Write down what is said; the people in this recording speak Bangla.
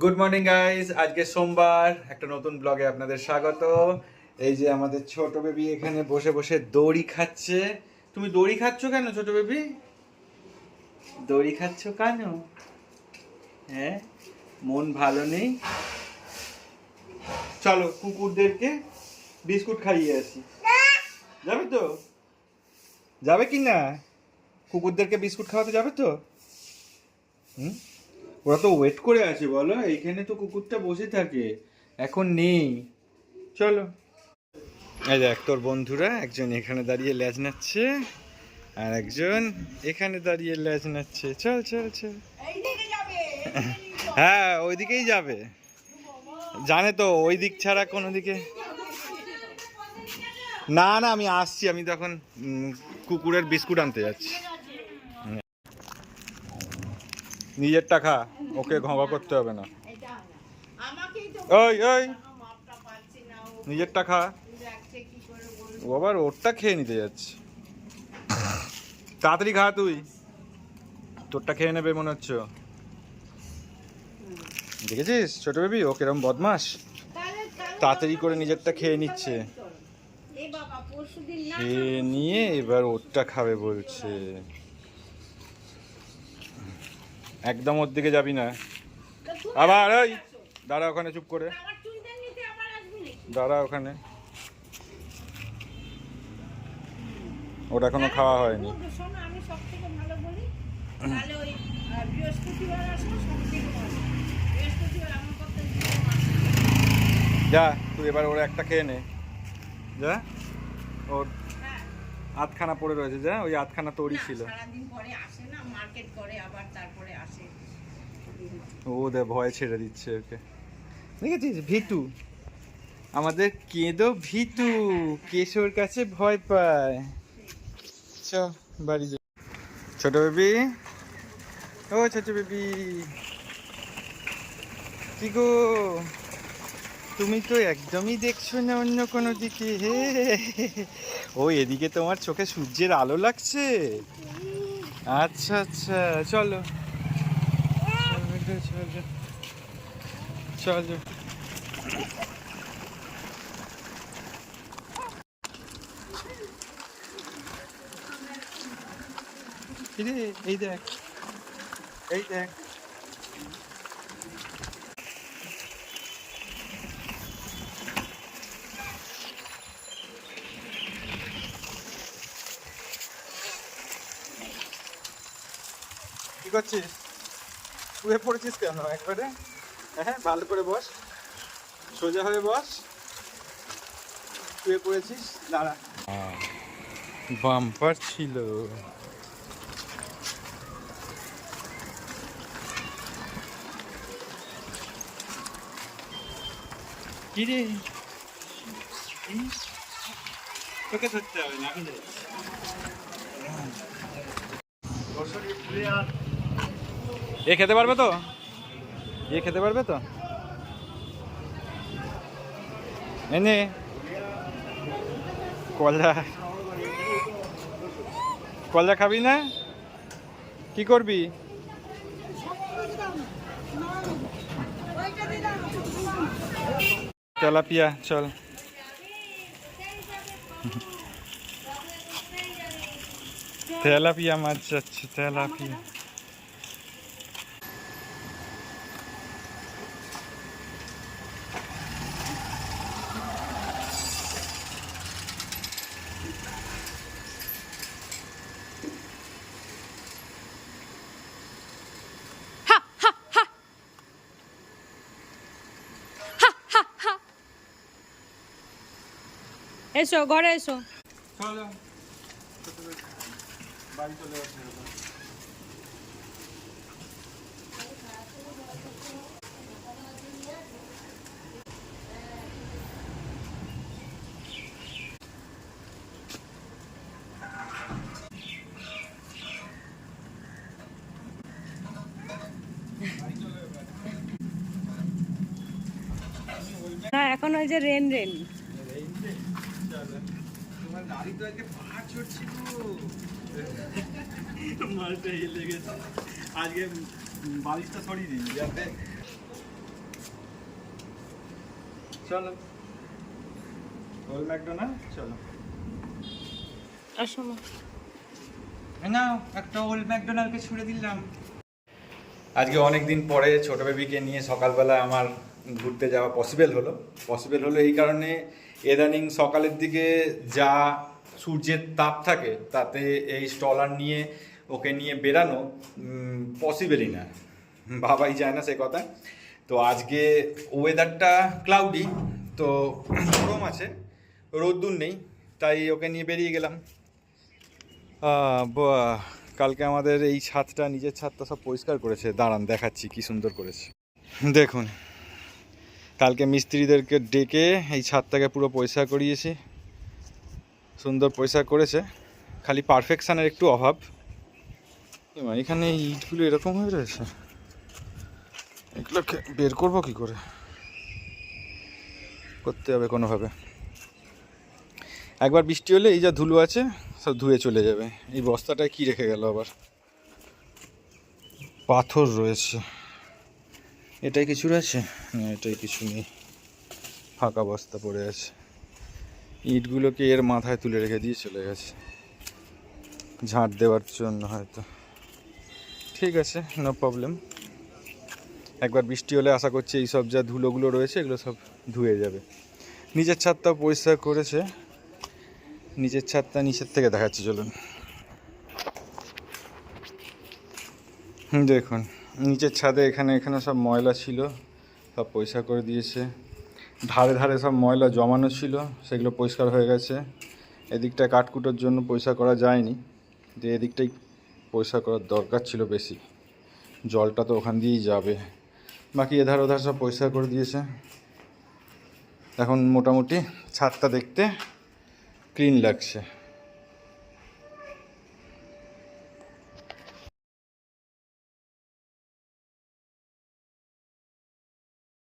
গুড মর্নিং গাইস আজকে সোমবার, একটা নতুন ব্লগে আপনাদের স্বাগত। এই যে আমাদের ছোট বেবি এখানে বসে বসে দড়ি খাচ্ছে। তুমি দড়ি খাচ্ছ কেন, ছোট বেবি দড়ি খাচ্ছ কেন? হ্যাঁ মন ভালো নেই? চলো, কুকুরদেরকে বিস্কুট খাইয়ে আসি। যাবে তো? যাবে কি না কুকুরদেরকে বিস্কুট খাওয়াতে যাবে তো? হুম? ওরা তো ওয়েট করে আছে, বলো। এইখানে তো কুকুরটা বসে থাকে। এখন নেই। চলো। এই দেখ, তোর বন্ধুরা, একজন এখানে দাঁড়িয়ে ল্যাজ নাচ্ছে, আর একজন এখানে দাঁড়িয়ে ল্যাজ নাচ্ছে। চল চল চল। হ্যাঁ ওইদিকেই যাবে। জানে তো, ওই দিক ছাড়া কোনো দিকে না না, আমি আসছি। আমি তখন কুকুরের বিস্কুট আনতে যাচ্ছি। নিজের টাকা ওকে ঘবা করতে হবে না। ওই ওই মাপটা পাচ্ছি না ও আবার ওরটা খেয়ে নিতে যাচ্ছে। তাড়াতাড়ি খা তুই। তোরটা খেয়ে নেবে মনে হচ্ছে। দেখেছিস ছোট বেবি? ও কিরম বদমাস তাড়াতাড়ি করে নিজেরটা খেয়ে নিচ্ছে। খেয়ে নিয়ে এবার ওরটা খাবে বলছে। একদম ওর দিকে যাবি না। আবার ওই দাঁড়া ওখানে চুপ করে। দাঁড়া ওখানে। ওটা এখনও খাওয়া হয়নি। যা, তুই এবার ওরা একটা খেয়ে নে। যা, ওর আধখানা পড়ে রয়েছে যা ওই আধখানা তৈরি ছিল। সারাদিন পরে আসে না মার্কেট করে আবার তারপরে আসে। ও দে ভয় ছেড়ে দিচ্ছে ওকে। দেখেছিস? ভিটু আমাদের কেঁদো ভিটু কেশোর কাছে ভয় পায়। চ বাড়ি যা ছোট বেবি ও ছোট বেবি। কি গো? তুমি তো একদমই দেখছ না অন্য কোনো দিকে। হে ও, এদিকে তোমার চোখে সূর্যের আলো লাগছে? আচ্ছা আচ্ছা চলো। চলো এই দেখ এই দেখ। কি করছিস? শুয়ে পড়েছিস কেন? একবারে? হ্যাঁ ভালো করে বস। সোজা হয়ে বস। শুয়ে পড়েছিস? দাঁড়া। বাম্পার ছিল। কি রে তোকে ধরতে হবে না। এ খেতে পারবে তো? এ খেতে পারবে তো? এনে কলা কলা খাবি না? কি করবি? তেলাপিয়া, চল। তেলাপিয়া মাছ যাচ্ছে, তেলাপিয়া। এসো ঘরে এসো এখন ওই যে রেন রেন গাড়ি তো আজকে পাহাড় চড়ছিল মালটা হেলে গেছে আজকে বালিশটা সরিয়ে দিন যাতে চলো। ওল ম্যাকডোনাল্ড চলো। আসো মা। না একটা ওল্ড ম্যাকডোনাল্ডকে ছুড়ে দিলাম। আজকে অনেক দিন পরে ছোট বেবিকে নিয়ে সকালবেলা আমার ঘুরতে যাওয়া পসিবল হলো। পসিবল হলো এই কারণে ইদানিং সকালের দিকে যা সূর্যের তাপ থাকে, তাতে এই স্টলার নিয়ে, ওকে নিয়ে বেরানো পসিবলই না। ভাবাই যায় না সে কথা। তো আজকে ওয়েদারটা ক্লাউডি তো গরম আছে, রোদ্দুর নেই, তাই ওকে নিয়ে বেরিয়ে গেলাম। কালকে আমাদের এই ছাদটা, নিজের ছাদটা সব পরিষ্কার করেছে। দাঁড়ান, দেখাচ্ছি কি সুন্দর করেছে। দেখুন, কালকে মিস্ত্রিদেরকে ডেকে এই ছাদটাকে পুরো পরিষ্কার করিয়েছি। সুন্দর পরিষ্কার করেছে। খালি পারফেকশানের একটু অভাব। এখানে ইটগুলো এরকম হয়ে রয়েছে? এগুলোকে বের করব কি করে? করতে হবে কোনোভাবে। একবার বৃষ্টি হলে এই যা ধুলো আছে, সব ধুয়ে চলে যাবে। এই বস্তাটায় কি রেখে গেল আবার? পাথর রয়েছে। এটাই কিছু রয়েছে? না এটাই কিছু নেই। ফাঁকা বস্তা পড়ে আছে। ইটগুলোকে এর মাথায় তুলে রেখে দিয়ে চলে গেছে। ঝাঁট দেওয়ার জন্য হয়তো। ঠিক আছে নো প্রবলেম একবার বৃষ্টি হলে আশা করছি এই সব যা ধুলোগুলো রয়েছে, এগুলো সব ধুয়ে যাবে। নিজের ছাদটাও পরিষ্কার করেছে। নিচের ছাদটা নিচের থেকে দেখাচ্ছি, চলুন। দেখুন, নিচের ছাদে এখানে এখানে সব ময়লা ছিল, সব পরিষ্কার করে দিয়েছে। ধারে ধারে সব ময়লা জমানো ছিল, সেগুলো পরিষ্কার হয়ে গেছে। এদিকটা কাঠকুটোর জন্য পরিষ্কার করা যায়নি যে এদিকটাই পরিষ্কার করার দরকার ছিল বেশি। জলটা তো ওখান দিয়েই যাবে। বাকি এধার ওধার সব পরিষ্কার করে দিয়েছে। এখন মোটামুটি ছাদটা দেখতে ক্লিন লাগছে।